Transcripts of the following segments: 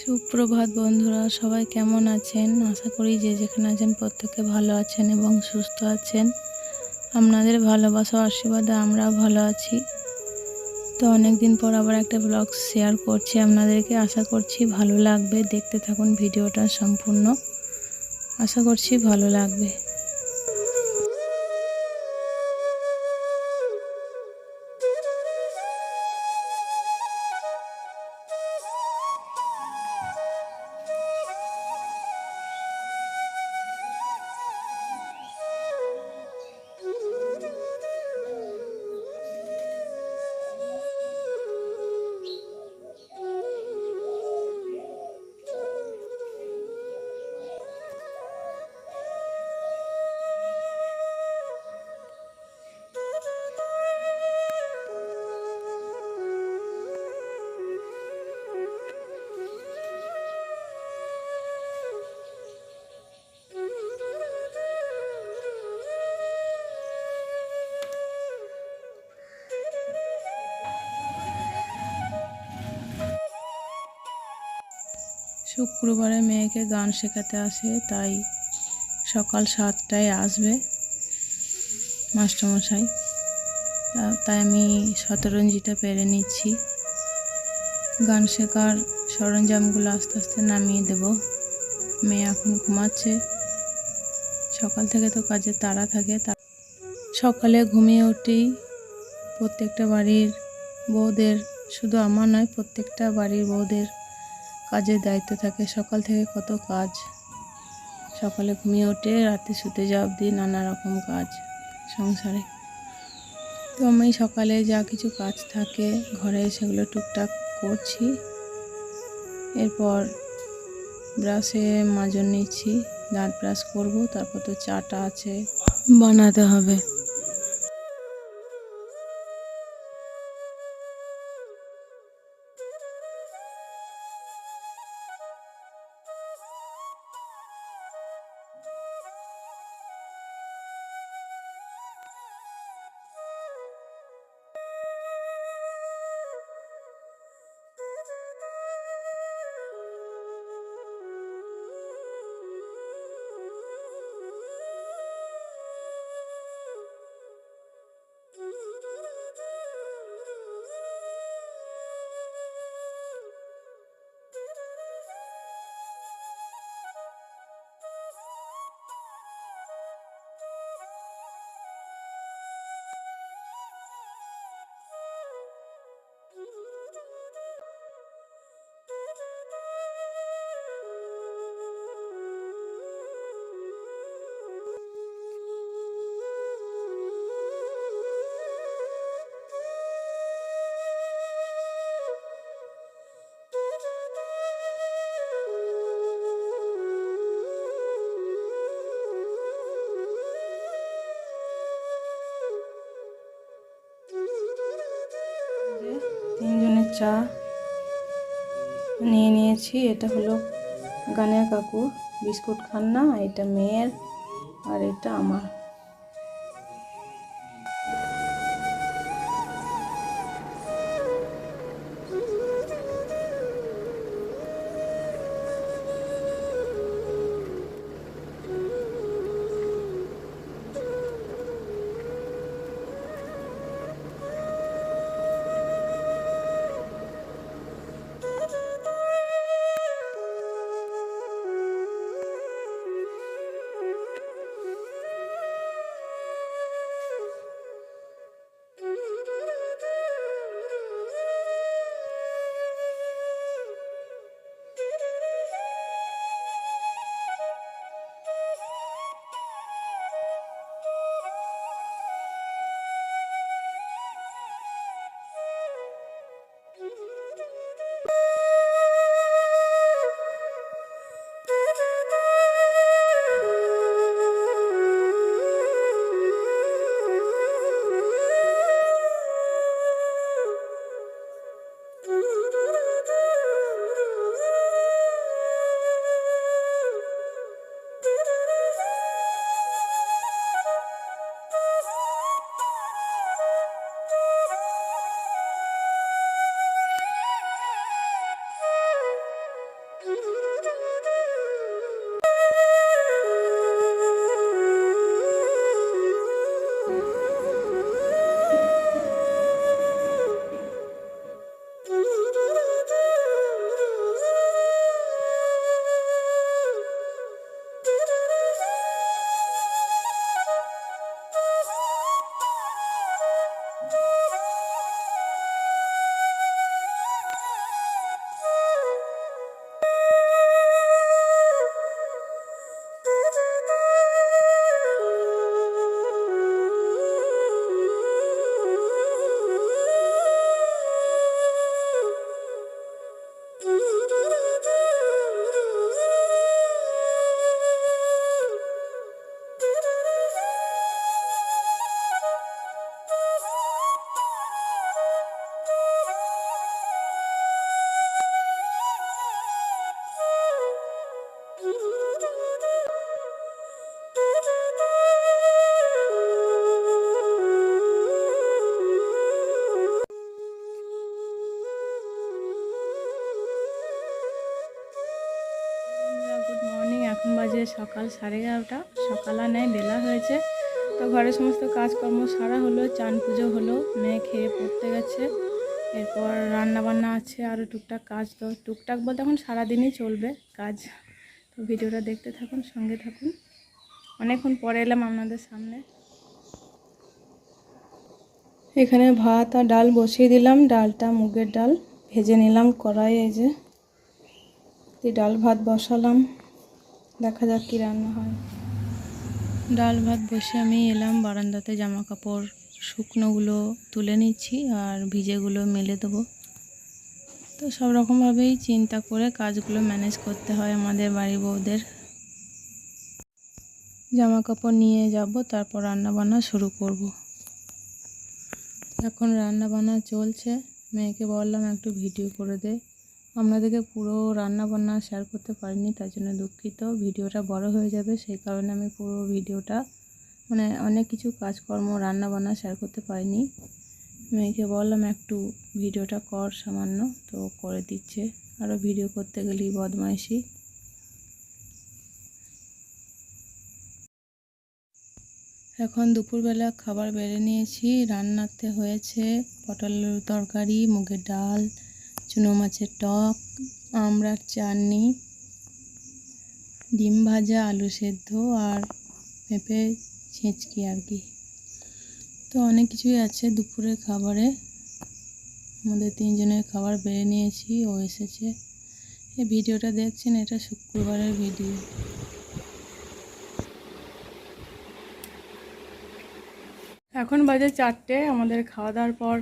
সুপ্রভাত বন্ধুরা, সবাই কেমন আছেন? আশা করি যে যেখানে আছেন প্রত্যেকে ভালো আছেন এবং সুস্থ আছেন। আপনাদের ভালোবাসা আশীর্বাদ আমরাও ভালো আছি। তো অনেক দিন পর আবার একটা ব্লগ শেয়ার করছি আপনাদেরকে। আশা করছি ভালো লাগবে। দেখতে থাকুন ভিডিওটা সম্পূর্ণ। আশা করছি ভালো লাগবে। শুক্রবারে মেয়েকে গান শেখাতে আসে, তাই সকাল সাতটায় আসবে মাস্টারমশাই। তাই আমি শতরঞ্জিটা পেরে নিচ্ছি। গান শেখার সরঞ্জামগুলো আস্তে আস্তে নামিয়ে দেব। মেয়ে এখন ঘুমাচ্ছে। সকাল থেকে তো কাজে তাড়া থাকে সকালে ঘুমিয়ে উঠেই প্রত্যেকটা বাড়ির বউদের, শুধু আমার নয়, প্রত্যেকটা বাড়ির বউদের কাজের দায়িত্ব থাকে। সকাল থেকে কত কাজ? সকালে ঘুমিয়ে ওঠে রাতে শুতে যাওয়া অবধি নানা রকম কাজ সংসারে। তো আমি সকালে যা কিছু কাজ থাকে, ঘরে সেগুলো টুকটাক করছি। এরপর ব্রাশে মাজন নিচ্ছি, দাঁত ব্রাশ করব, তারপর তো চাটা আছে, বানাতে হবে। চা নিয়ে নিয়েছি, এটা হলো গানের কাকু। বিস্কুট খান না, এটা মেয়ের আর এটা আমার। বাজে সকাল সাড়ে এগারোটা, সকাল নেই বেলা হয়েছে। তো ঘরের সমস্ত কাজকর্ম সারা হলো, চান পুজো হলো, মেয়ে খেয়ে পড়তে গেছে। এরপর রান্না বান্না আছে আরও টুকটাক কাজ। তো টুকটাক বলতে এখন সারাদিনই চলবে কাজ। তো ভিডিওটা দেখতে থাকুন, সঙ্গে থাকুন। অনেকক্ষণ পরে এলাম আপনাদের সামনে। এখানে ভাত আর ডাল বসিয়ে দিলাম। ডালটা মুগের ডাল। ভেজে নিলাম কড়াই এই যে ডাল ভাত বসালাম। দেখা যাক কী রান্না হয়। ডাল ভাত বসে আমি এলাম, বারান্দাতে জামা কাপড় শুকনোগুলো তুলে নিচ্ছি আর ভিজেগুলো মেলে দেবো। তো সব রকমভাবেই চিন্তা করে কাজগুলো ম্যানেজ করতে হয় আমাদের বাড়ি বউদের। জামা কাপড় নিয়ে যাব, তারপর রান্না বান্না শুরু করব। এখন রান্না বান্না চলছে। মেয়েকে বললাম একটু ভিডিও করে দে। আপনাদেরকে পুরো রান্না বান্না শেয়ার করতে পারিনি, তার জন্য দুঃখিত। ভিডিওটা বড় হয়ে যাবে, সেই কারণে আমি পুরো ভিডিওটা মানে অনেক কিছু কাজকর্ম রান্না বান্না শেয়ার করতে পারিনি। মেয়েকে বললাম, একটু ভিডিওটা কর সামান্য। তো করে দিচ্ছে। আরও ভিডিও করতে গেলেই বদমাইশি। এখন দুপুরবেলা খাবার বেড়ে নিয়েছি। রান্নাতে হয়েছে পটল আলুর তরকারি, মুগের ডাল চুনো মাছের টক, আমড়ার চাটনি, ডিম ভাজা, আলু সেদ্ধ আর পেঁপে ছেঁচকি আর কি। তো অনেক কিছুই আছে দুপুরের খাবারে। আমাদের তিনজনের খাবার বেড়ে নিয়েছি, ও এসেছে। এই ভিডিওটা দেখছেন, এটা শুক্রবারের ভিডিও। এখন বাজে চারটে, আমাদের খাওয়া দাওয়ার পর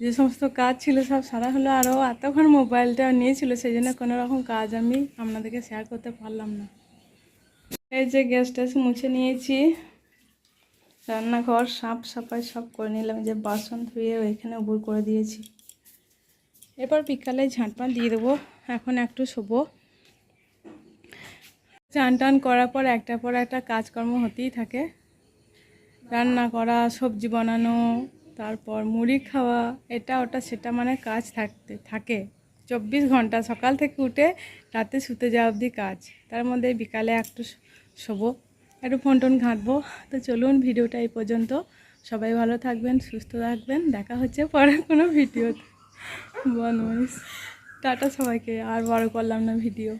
যে সমস্ত কাজ ছিল সব সারা হলো আরও এতক্ষণ মোবাইলটা নিয়েছিল, সেই জন্য কোনো রকম কাজ আমি আপনাদেরকে শেয়ার করতে পারলাম না। এই যে গ্যাস ট্যাস মুছে নিয়েছি, রান্নাঘর সাফ সাফাই সব করে নিলাম যে বাসন ধুয়ে ওইখানে উবুর করে দিয়েছি। এরপর বিকালে ঝাঁটপান দিয়ে দেবো, এখন একটু শোবো। চান টান করার পর একটার পর একটা কাজকর্ম হতেই থাকে। রান্না করা, সবজি বানানো তারপর মুড়ি খাওয়া, এটা ওটা সেটা মানে কাজ থাকতে, থাকে। চব্বিশ ঘণ্টা সকাল থেকে উঠে রাতে শুতে যাওয়া অবধি কাজ। তার মধ্যে বিকালে একটু শোবো, একটু ফোন টোন ঘাঁটবো। তো চলুন ভিডিওটা এই পর্যন্ত। সবাই ভালো থাকবেন, সুস্থ থাকবেন। দেখা হচ্ছে পরে কোনো ভিডিওতে। বনমাইশ। টাটা সবাইকে, আর বড় করলাম না ভিডিও।